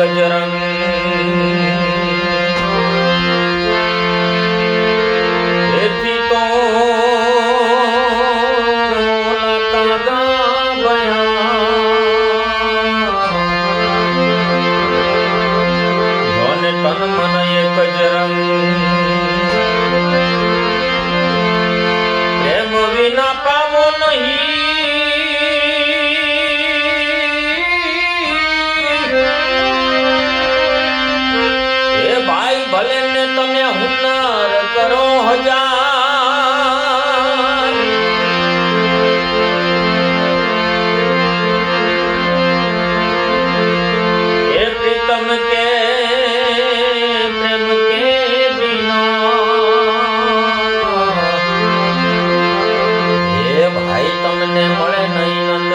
बजरंग ભાઈ તમને મળે નહીં નંદ